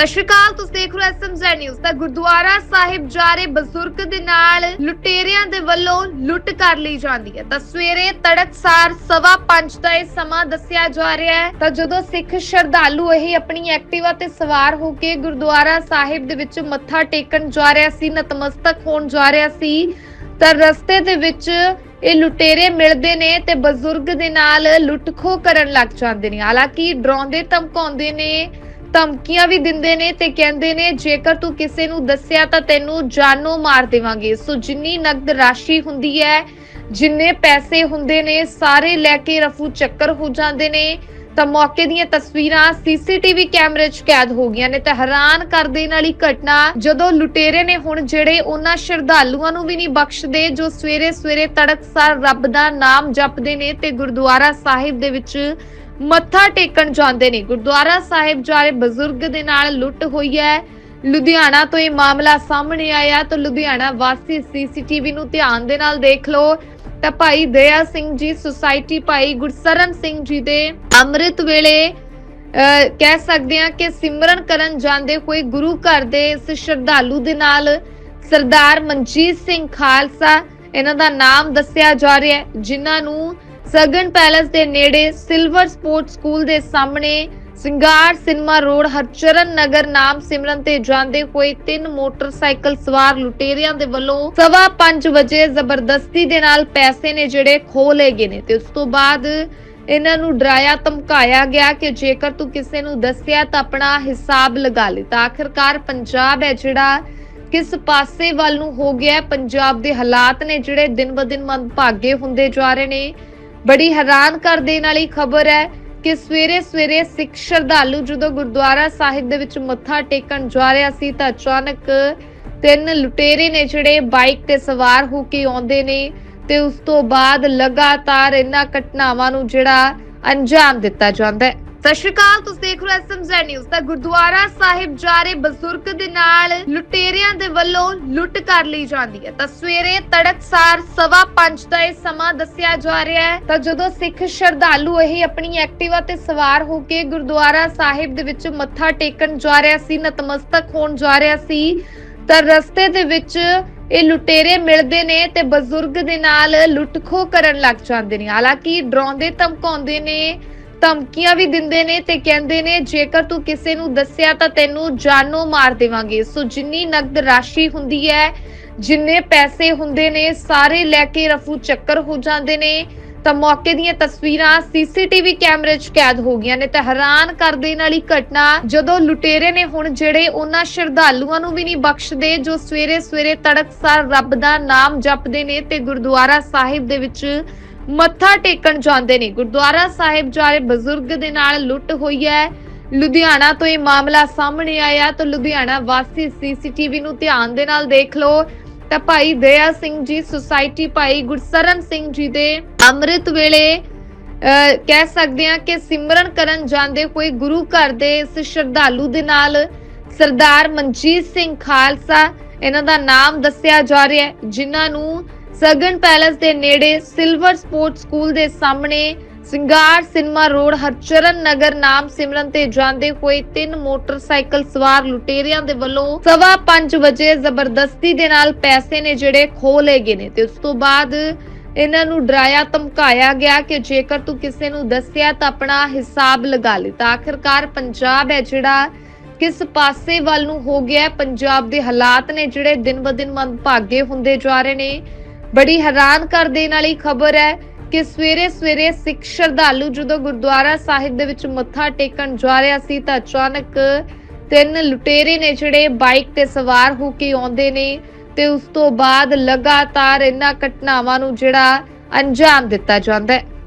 ਸਤਿ ਸ਼੍ਰੀ ਅਕਾਲ, ਤੁਸੀਂ ਦੇਖ ਰਹੇ ਹੋ ਐਸਐਮਜ਼ੈਡ ਨਿਊਜ਼ ਤਾਂ ਗੁਰਦੁਆਰਾ ਸਾਹਿਬ ਜਾ ਰਹੇ ਬਜ਼ੁਰਗ ਦੇ ਨਾਲ ਲੁਟੇਰਿਆਂ ਦੇ ਵੱਲੋਂ ਲੁੱਟ ਕਰ ਲਈ ਜਾਂਦੀ ਹੈ। ਤਾਂ ਸਵੇਰੇ ਤੜਕਸਾਰ ਸਵਾ ਪੰਜ ਦਾ ਇਹ ਸਮਾਂ ਦੱਸਿਆ ਜਾ ਰਿਹਾ ਹੈ। ਤਾਂ ਜਦੋਂ ਸਿੱਖ ਸ਼ਰਧਾਲੂ ਇਹ ਆਪਣੀ ਐਕਟਿਵਾ ਤੇ ਸਵਾਰ ਹੋ ਕੇ ਗੁਰਦੁਆਰਾ ਸਾਹਿਬ ਦੇ ਵਿੱਚ ਮੱਥਾ ਟੇਕਣ ਜਾ ਰਿਹਾ ਸੀ, ਨਤਮਸਤਕ ਹੋਣ ਜਾ ਰਿਹਾ ਸੀ, ਤਾਂ ਰਸਤੇ ਦੇ ਵਿੱਚ ਇਹ ਲੁਟੇਰੇ ਮਿਲਦੇ ਨੇ ਤੇ ਬਜ਼ੁਰਗ ਦੇ ਨਾਲ ਲੁੱਟਖੋ ਕਰਨ ਲੱਗ ਜਾਂਦੇ ਨੇ। ਹਾਲਾਂਕਿ ਡਰਾਉਂਦੇ ਧਮਕਾਉਂਦੇ ਨੇ ਧਮਕੀਆਂ ਵੀ ਦਿੰਦੇ ਨੇ ਤੇ ਕਹਿੰਦੇ ਨੇ, ਜੇਕਰ ਤੂੰ ਕਿਸੇ ਨੂੰ ਦੱਸਿਆ ਤਾਂ ਤੈਨੂੰ ਜਾਨੋਂ ਮਾਰ ਦੇਵਾਂਗੇ। ਸੋ ਜਿੰਨੀ ਨਕਦ ਰਾਸ਼ੀ ਹੁੰਦੀ ਹੈ, ਜਿੰਨੇ ਪੈਸੇ ਹੁੰਦੇ ਨੇ, ਸਾਰੇ ਲੈ ਕੇ ਰਫੂ ਚੱਕਰ ਹੋ ਜਾਂਦੇ ਨੇ। ਤਾਂ ਮੌਕੇ ਦੀਆਂ ਤਸਵੀਰਾਂ ਸੀਸੀਟੀਵੀ ਕੈਮਰੇ 'ਚ ਕੈਦ ਹੋ ਗਈਆਂ ਨੇ ਤੇ ਹੈਰਾਨ ਕਰ ਦੇਣ ਵਾਲੀ ਘਟਨਾ, ਜਦੋਂ ਲੁਟੇਰੇ ਨੇ ਹੁਣ ਜਿਹੜੇ ਉਹਨਾਂ ਸ਼ਰਧਾਲੂਆਂ ਨੂੰ ਵੀ ਨਹੀਂ ਬਖਸ਼ਦੇ, ਜੋ ਸਵੇਰੇ ਸਵੇਰੇ ਤੜਕਸਾਰ ਰੱਬ ਦਾ ਨਾਮ ਜਪਦੇ ਨੇ ਤੇ ਗੁਰਦੁਆਰਾ ਸਾਹਿਬ ਦੇ ਵਿੱਚ ਮੱਥਾ ਟੇਕਣ ਜਾਂਦੇ ਨੇ। ਗੁਰਦੁਆਰਾ ਸਾਹਿਬ ਜਾ ਰਹੇ ਬਜ਼ੁਰਗ ਦੇ ਨਾਲ ਲੁੱਟ ਹੋਈ ਹੈ। ਲੁਧਿਆਣਾ ਤੋਂ ਇਹ ਮਾਮਲਾ ਸਾਹਮਣੇ ਆਇਆ ਤਾਂ ਲੁਧਿਆਣਾ ਵਾਸੀ ਸੀਸੀਟੀਵੀ ਨੂੰ ਧਿਆਨ ਦੇ ਨਾਲ ਦੇਖ ਲਓ। ਤਾਂ ਭਾਈ ਦਇਆ ਸਿੰਘ ਜੀ, ਸੁਸਾਇਟੀ ਭਾਈ ਗੁਰਸਰਨ ਸਿੰਘ ਜੀ ਦੇ ਅੰਮ੍ਰਿਤ ਵੇਲੇ ਕਹਿ ਸਕਦੇ ਹਾਂ ਕਿ ਸਿਮਰਨ ਕਰਨ ਜਾਂਦੇ ਹੋਏ ਗੁਰੂ ਘਰ ਦੇ ਇਸ ਸ਼ਰਧਾਲੂ ਦੇ ਨਾਲ ਸਰਦਾਰ ਮਨਜੀਤ ਸਿੰਘ ਖਾਲਸਾ, ਇਹਨਾਂ ਦਾ ਨਾਮ ਦੱਸਿਆ ਜਾ ਰਿਹਾ ਹੈ, ਜਿਨ੍ਹਾਂ ਨੂੰ ਸਗਨ ਪੈਲੇਸ ਦੇ ਨੇੜੇ ਸਿਲਵਰ ਸਪੋਰਟਸ ਸਕੂਲ ਦੇ ਸਾਹਮਣੇ ਸਿੰਗਾਰ ਸਿਨੇਮਾ ਰੋਡ ਹਰਚਰਨ ਨਗਰ ਨਾਮ ਸਿਮਰਨ ਤੇ ਜਾਂਦੇ ਹੋਏ ਤਿੰਨ ਮੋਟਰਸਾਈਕਲ ਸਵਾਰ ਲੁਟੇਰਿਆਂ ਦੇ ਵੱਲੋਂ ਸਵਾ 5 ਵਜੇ ਜ਼ਬਰਦਸਤੀ ਦੇ ਨਾਲ ਪੈਸੇ ਨੇ ਜਿਹੜੇ ਖੋਹ ਲਏ ਗਏ ਨੇ ਤੇ ਉਸ ਤੋਂ ਬਾਅਦ ਇਹਨਾਂ ਨੂੰ ਡਰਾਇਆ, ਧਮਕਾਇਆ ਗਿਆ ਕਿ ਜੇਕਰ ਤੂੰ ਕਿਸੇ ਨੂੰ ਦੱਸਿਆ ਤਾਂ ਆਪਣਾ ਹਿਸਾਬ ਲਗਾ ਲੈ। ਤਾਂ ਆਖਿਰਕਾਰ ਪੰਜਾਬ ਹੈ ਜਿਹੜਾ ਕਿਸ ਪਾਸੇ ਵੱਲ ਨੂੰ ਹੋ ਗਿਆ, ਪੰਜਾਬ ਦੇ ਹਾਲਾਤ ਨੇ ਜਿਹੜੇ ਦਿਨ ਬ ਦਿਨ ਮੰਦਭਾਗੇ ਹੁੰਦੇ ਜਾ ਰਹੇ ਨੇ। ਬੜੀ ਹੈਰਾਨ ਕਰ ਦੇਣ ਵਾਲੀ ਖਬਰ ਹੈ ਕਿ ਸਵੇਰੇ ਸਵੇਰੇ ਸਿੱਖ ਸ਼ਰਧਾਲੂ ਜਦੋਂ ਗੁਰਦੁਆਰਾ ਸਾਹਿਬ ਦੇ ਵਿੱਚ ਮੱਥਾ ਟੇਕਣ ਜਾ ਰਿਹਾ ਸੀ ਤਾਂ ਅਚਾਨਕ ਤਿੰਨ ਲੁਟੇਰੇ ਨੇ ਜਿਹੜੇ ਬਾਈਕ ਤੇ ਸਵਾਰ ਹੋ ਕੇ ਆਉਂਦੇ ਨੇ ਤੇ ਉਸ ਤੋਂ ਬਾਅਦ ਲਗਾਤਾਰ ਇਹਨਾਂ ਘਟਨਾਵਾਂ ਨੂੰ ਜਿਹੜਾ ਅੰਜਾਮ ਦਿੱਤਾ ਜਾਂਦਾ ਹੈ। ਸਤਿ ਸ਼੍ਰੀ ਅਕਾਲ, ਤੁਸੀਂ ਦੇਖ ਰਹੇ ਹੋ ਐਸਐਮਜ਼ੈਡ ਨਿਊਜ਼ ਤਾਂ ਗੁਰਦੁਆਰਾ ਸਾਹਿਬ ਜਾ ਰਹੇ ਬਜ਼ੁਰਗ ਦੇ ਨਾਲ ਲੁਟੇਰਿਆਂ ਦੇ ਵੱਲੋਂ ਲੁੱਟ ਕਰ ਲਈ ਜਾਂਦੀ ਹੈ। ਤਾਂ ਸਵੇਰੇ ਤੜਕਸਾਰ ਸਵਾ ਪੰਜ ਦਾ ਇਹ ਸਮਾਂ ਦੱਸਿਆ ਜਾ ਰਿਹਾ ਹੈ। ਤਾਂ ਜਦੋਂ ਸਿੱਖ ਸ਼ਰਧਾਲੂ ਇਹ ਆਪਣੀ ਐਕਟਿਵਾ ਤੇ ਸਵਾਰ ਹੋ ਕੇ ਗੁਰਦੁਆਰਾ ਸਾਹਿਬ ਦੇ ਵਿੱਚ ਮੱਥਾ ਟੇਕਣ ਜਾ ਰਿਹਾ ਸੀ, ਨਤਮਸਤਕ ਹੋਣ ਜਾ ਰਿਹਾ ਸੀ, ਤਾਂ ਰਸਤੇ ਦੇ ਵਿੱਚ ਇਹ ਲੁਟੇਰੇ ਮਿਲਦੇ ਨੇ ਤੇ ਬਜ਼ੁਰਗ ਦੇ ਨਾਲ ਲੁੱਟਖੋ ਕਰਨ ਲੱਗ ਜਾਂਦੇ ਨੇ। ਹਾਲਾਂਕਿ ਡਰਾਉਂਦੇ ਧਮਕਾਉਂਦੇ ਨੇ ਧਮਕੀਆਂ ਵੀ ਦਿੰਦੇ ਨੇ ਤੇ ਕਹਿੰਦੇ ਨੇ, ਜੇਕਰ ਤੂੰ ਕਿਸੇ ਨੂੰ ਦੱਸਿਆ ਤਾਂ ਤੈਨੂੰ ਜਾਨੋਂ ਮਾਰ ਦੇਵਾਂਗੇ। ਸੋ ਜਿੰਨੀ ਨਕਦ ਰਾਸ਼ੀ ਹੁੰਦੀ ਹੈ, ਜਿੰਨੇ ਪੈਸੇ ਹੁੰਦੇ ਨੇ, ਸਾਰੇ ਲੈ ਕੇ ਰਫੂ ਚੱਕਰ ਹੋ ਜਾਂਦੇ ਨੇ। ਤਾਂ ਮੌਕੇ ਦੀਆਂ ਤਸਵੀਰਾਂ ਸੀਸੀਟੀਵੀ ਕੈਮਰੇ 'ਚ ਕੈਦ ਹੋ ਗਈਆਂ ਨੇ ਤੇ ਹੈਰਾਨ ਕਰ ਦੇਣ ਵਾਲੀ ਘਟਨਾ, ਜਦੋਂ ਲੁਟੇਰੇ ਨੇ ਹੁਣ ਜਿਹੜੇ ਉਹਨਾਂ ਸ਼ਰਧਾਲੂਆਂ ਨੂੰ ਵੀ ਨਹੀਂ ਬਖਸ਼ਦੇ, ਜੋ ਸਵੇਰੇ ਸਵੇਰੇ ਤੜਕਸਾਰ ਰੱਬ ਦਾ ਨਾਮ ਜਪਦੇ ਨੇ ਤੇ ਗੁਰਦੁਆਰਾ ਸਾਹਿਬ ਦੇ ਵਿੱਚ ਮੱਥਾ ਟੇਕਣ ਜਾਂਦੇ ਨੇ। ਗੁਰਦੁਆਰਾ ਸਾਹਿਬ ਜਾ ਰਹੇ ਬਜ਼ੁਰਗ ਦੇ ਨਾਲ ਲੁੱਟ ਹੋਈ ਹੈ। ਲੁਧਿਆਣਾ ਤੋਂ ਇਹ ਮਾਮਲਾ ਸਾਹਮਣੇ ਆਇਆ ਤਾਂ ਲੁਧਿਆਣਾ ਵਾਸੀ ਸੀਸੀਟੀਵੀ ਨੂੰ ਧਿਆਨ ਦੇ ਨਾਲ ਦੇਖ ਲਓ। ਤਾਂ ਭਾਈ ਦਇਆ ਸਿੰਘ ਜੀ, ਸੁਸਾਇਟੀ ਭਾਈ ਗੁਰਸਰਨ ਸਿੰਘ ਜੀ ਦੇ ਅੰਮ੍ਰਿਤ ਵੇਲੇ ਕਹਿ ਸਕਦੇ ਹਾਂ ਕਿ ਸਿਮਰਨ ਕਰਨ ਜਾਂਦੇ ਹੋਏ ਗੁਰੂ ਘਰ ਦੇ ਇਸ ਸ਼ਰਧਾਲੂ ਦੇ ਨਾਲ ਸਰਦਾਰ ਮਨਜੀਤ ਸਿੰਘ ਖਾਲਸਾ, ਇਹਨਾਂ ਦਾ ਨਾਮ ਦੱਸਿਆ ਜਾ ਰਿਹਾ ਹੈ, ਜਿਨ੍ਹਾਂ ਨੂੰ ਸਗਨ ਪੈਲੇਸ ਦੇ ਨੇੜੇ ਸਿਲਵਰ ਸਪੋਰਟਸ ਸਕੂਲ ਦੇ ਸਾਹਮਣੇ ਸਿੰਗਾਰ ਸਿਨੇਮਾ ਰੋਡ ਹਰਚਰਨ ਨਗਰ ਨਾਮ ਸਿਮਰਨ ਤੇ ਜਾਂਦੇ ਹੋਏ ਤਿੰਨ ਮੋਟਰਸਾਈਕਲ ਸਵਾਰ ਲੁਟੇਰਿਆਂ ਦੇ ਵੱਲੋਂ ਸਵਾ 5 ਵਜੇ ਜ਼ਬਰਦਸਤੀ ਦੇ ਨਾਲ ਪੈਸੇ ਨੇ ਜਿਹੜੇ ਖੋਹ ਲਏ ਗਏ ਨੇ ਤੇ ਉਸ ਤੋਂ ਬਾਅਦ ਇਹਨਾਂ ਨੂੰ ਡਰਾਇਆ, ਧਮਕਾਇਆ ਗਿਆ ਕਿ ਜੇਕਰ ਤੂੰ ਕਿਸੇ ਨੂੰ ਦੱਸਿਆ ਤਾਂ ਆਪਣਾ ਹਿਸਾਬ ਲਗਾ ਲੈ। ਤਾਂ ਆਖਿਰਕਾਰ ਪੰਜਾਬ ਹੈ ਜਿਹੜਾ ਕਿਸ ਪਾਸੇ ਵੱਲ ਨੂੰ ਹੋ ਗਿਆ, ਪੰਜਾਬ ਦੇ ਹਾਲਾਤ ਨੇ ਜਿਹੜੇ ਦਿਨ ਬ ਦਿਨ ਮੰਦਭਾਗੇ ਹੁੰਦੇ ਜਾ ਰਹੇ ਨੇ। ਬੜੀ ਹੈਰਾਨ ਕਰ ਦੇਣ ਵਾਲੀ ਖਬਰ ਹੈ ਕਿ ਸਵੇਰੇ ਸਵੇਰੇ ਸਿੱਖ ਸ਼ਰਧਾਲੂ ਜਦੋਂ ਗੁਰਦੁਆਰਾ ਸਾਹਿਬ ਦੇ ਵਿੱਚ ਮੱਥਾ ਟੇਕਣ ਜਾ ਰਿਹਾ ਸੀ ਤਾਂ ਅਚਾਨਕ ਤਿੰਨ ਲੁਟੇਰੇ ਨੇ ਜਿਹੜੇ ਬਾਈਕ ਤੇ ਸਵਾਰ ਹੋ ਕੇ ਆਉਂਦੇ ਨੇ ਤੇ ਉਸ ਤੋਂ ਬਾਅਦ ਲਗਾਤਾਰ ਇਹਨਾਂ ਘਟਨਾਵਾਂ ਨੂੰ ਜਿਹੜਾ ਅੰਜਾਮ ਦਿੱਤਾ ਜਾਂਦਾ ਹੈ।